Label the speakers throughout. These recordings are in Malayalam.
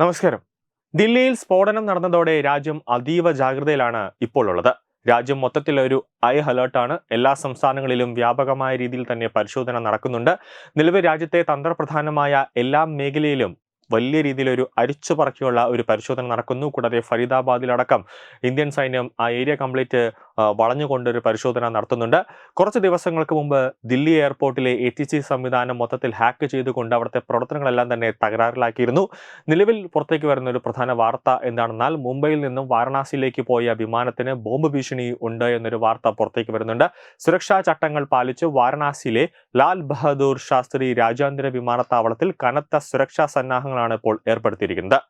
Speaker 1: നമസ്കാരം. ദില്ലിയിൽ സ്ഫോടനം നടന്നതോടെ രാജ്യം അതീവ ജാഗ്രതയിലാണ് ഇപ്പോൾ ഉള്ളത് രാജ്യം മൊത്തത്തിൽ ഒരു ഐ അലേർട്ടാണ് എല്ലാ സംസ്ഥാനങ്ങളിലും വ്യാപകമായ രീതിയിൽ തന്നെ പരിശോധന നടക്കുന്നുണ്ട്. നിലവിൽ രാജ്യത്തെ തന്ത്രപ്രധാനമായ എല്ലാ മേഖലയിലും വലിയ രീതിയിലൊരു അരിച്ചുപറക്കിയുള്ള ഒരു പരിശോധന നടക്കുന്നു. കൂടാതെ ഫരീദാബാദിലടക്കം ഇന്ത്യൻ സൈന്യം ആ ഏരിയ കംപ്ലീറ്റ് വളഞ്ഞുകൊണ്ടൊരു പരിശോധന നടത്തുന്നുണ്ട്. കുറച്ച് ദിവസങ്ങൾക്ക് മുമ്പ് ദില്ലി എയർപോർട്ടിലെ എ ടി സി സംവിധാനം മൊത്തത്തിൽ ഹാക്ക് ചെയ്തുകൊണ്ട് അവിടുത്തെ പ്രവർത്തനങ്ങളെല്ലാം തന്നെ തകരാറിലാക്കിയിരുന്നു. നിലവിൽ പുറത്തേക്ക് വരുന്ന ഒരു പ്രധാന വാർത്ത എന്താണെന്നാൽ മുംബൈയിൽ നിന്നും വാരണാസിയിലേക്ക് പോയ വിമാനത്തിന് ബോംബ് ഭീഷണി ഉണ്ട് എന്നൊരു വാർത്ത പുറത്തേക്ക് വരുന്നുണ്ട്. സുരക്ഷാ ചട്ടങ്ങൾ പാലിച്ച് വാരണാസിയിലെ ലാൽ ബഹദൂർ ശാസ്ത്രി രാജ്യാന്തര വിമാനത്താവളത്തിൽ കനത്ത സുരക്ഷാ സന്നാഹങ്ങളാണ് ഇപ്പോൾ ഏർപ്പെടുത്തിയിരിക്കുന്നത്.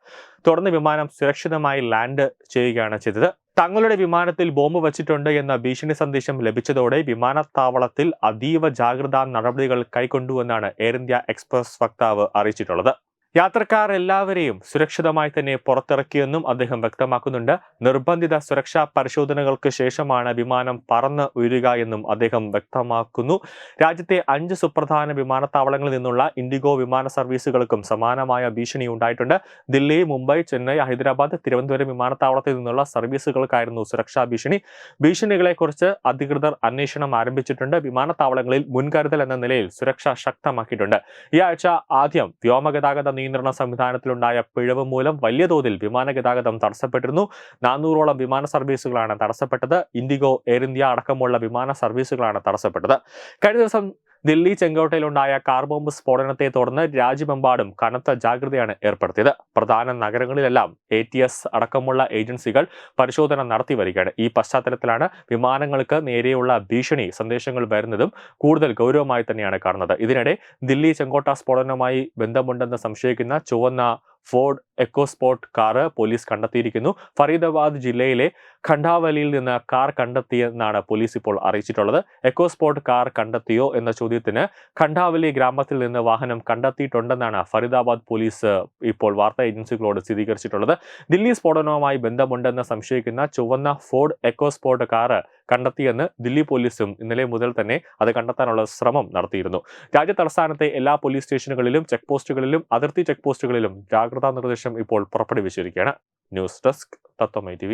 Speaker 1: തുടർന്ന് വിമാനം സുരക്ഷിതമായി ലാൻഡ് ചെയ്യുകയാണ് ചെയ്തത്. തങ്ങളുടെ വിമാനത്തിൽ ബോംബ് വച്ചിട്ടുണ്ട് എന്ന ഭീഷണി സന്ദേശം ലഭിച്ചതോടെ വിമാനത്താവളത്തിൽ അതീവ ജാഗ്രതാ നടപടികൾ കൈക്കൊണ്ടുവെന്നാണ് എയർ ഇന്ത്യ എക്സ്പ്രസ് വക്താവ് അറിയിച്ചിട്ടുള്ളത്. യാത്രക്കാർ എല്ലാവരെയും സുരക്ഷിതമായി തന്നെ പുറത്തിറക്കിയെന്നും അദ്ദേഹം വ്യക്തമാക്കുന്നുണ്ട്. നിർബന്ധിത സുരക്ഷാ പരിശോധനകൾക്ക് ശേഷമാണ് വിമാനം പറന്ന് ഉയരുക എന്നും അദ്ദേഹം വ്യക്തമാക്കുന്നു. രാജ്യത്തെ അഞ്ച് സുപ്രധാന വിമാനത്താവളങ്ങളിൽ നിന്നുള്ള ഇൻഡിഗോ വിമാന സർവീസുകൾക്കും സമാനമായ ഭീഷണി ഉണ്ടായിട്ടുണ്ട്. ദില്ലി മുംബൈ ചെന്നൈ ഹൈദരാബാദ് തിരുവനന്തപുരം വിമാനത്താവളത്തിൽ നിന്നുള്ള സർവീസുകൾക്കായിരുന്നു സുരക്ഷാ ഭീഷണി. ഭീഷണികളെക്കുറിച്ച് അധികൃതർ അന്വേഷണം ആരംഭിച്ചിട്ടുണ്ട്. വിമാനത്താവളങ്ങളിൽ മുൻകരുതൽ എന്ന നിലയിൽ സുരക്ഷ ശക്തമാക്കിയിട്ടുണ്ട്. ഈ ആഴ്ച ആദ്യം വ്യോമഗതാഗത നിയന്ത്രണ സംവിധാനത്തിലുണ്ടായ പിഴവ് മൂലം വലിയ തോതിൽ വിമാന ഗതാഗതം തടസ്സപ്പെട്ടിരുന്നു. നാനൂറോളം വിമാന സർവീസുകളാണ് തടസ്സപ്പെട്ടത്. ഇൻഡിഗോ എയർ ഇന്ത്യ അടക്കമുള്ള വിമാന സർവീസുകളാണ് തടസ്സപ്പെട്ടത്. കഴിഞ്ഞ ദിവസം ദില്ലി ചെങ്കോട്ടയിലുണ്ടായ കാർ ബോംബ് സ്ഫോടനത്തെ തുടർന്ന് രാജ്യമെമ്പാടും കനത്ത ജാഗ്രതയാണ് ഏർപ്പെടുത്തിയത്. പ്രധാന നഗരങ്ങളിലെല്ലാം എ ടി എസ് അടക്കമുള്ള ഏജൻസികൾ പരിശോധന നടത്തി വരികയാണ്. ഈ പശ്ചാത്തലത്തിലാണ് വിമാനങ്ങൾക്ക് നേരെയുള്ള ഭീഷണി സന്ദേശങ്ങൾ വരുന്നതും കൂടുതൽ ഗൗരവമായി തന്നെയാണ് കാണുന്നത്. ഇതിനിടെ ദില്ലി ചെങ്കോട്ട സ്ഫോടനവുമായി ബന്ധമുണ്ടെന്ന് സംശയിക്കുന്ന ചുവന്ന ഫോർഡ് എക്കോസ്പോർട്ട് കാറ് പോലീസ് കണ്ടെത്തിയിരിക്കുന്നു. ഫരീദാബാദ് ജില്ലയിലെ ഖണ്ഡാവലിയിൽ നിന്ന് കാർ കണ്ടെത്തിയെന്നാണ് പോലീസ് ഇപ്പോൾ അറിയിച്ചിട്ടുള്ളത്. എക്കോസ്പോർട്ട് കാർ കണ്ടെത്തിയോ എന്ന ചോദ്യത്തിന് ഖണ്ഡാവലി ഗ്രാമത്തിൽ നിന്ന് വാഹനം കണ്ടെത്തിയിട്ടുണ്ടെന്നാണ് ഫരീദാബാദ് പോലീസ് ഇപ്പോൾ വാർത്താ ഏജൻസികളോട് സ്ഥിരീകരിച്ചിട്ടുള്ളത്. ദില്ലി സ്ഫോടനവുമായി ബന്ധമുണ്ടെന്ന് സംശയിക്കുന്ന ചുവന്ന ഫോർഡ് എക്കോസ്പോർട്ട് കാറ് കണ്ടെത്തിയെന്ന് ദില്ലി പോലീസും ഇന്നലെ മുതൽ തന്നെ അത് കണ്ടെത്താനുള്ള ശ്രമം നടത്തിയിരുന്നു. രാജ്യ തലസ്ഥാനത്തെ എല്ലാ പോലീസ് സ്റ്റേഷനുകളിലും ചെക്ക് പോസ്റ്റുകളിലും അതിർത്തി ചെക്ക് പോസ്റ്റുകളിലും ജാഗ്രതാ നിർദ്ദേശം ഇപ്പോൾ പുറപ്പെടുവിച്ചിരിക്കുകയാണ്. News desk Tatwamayi T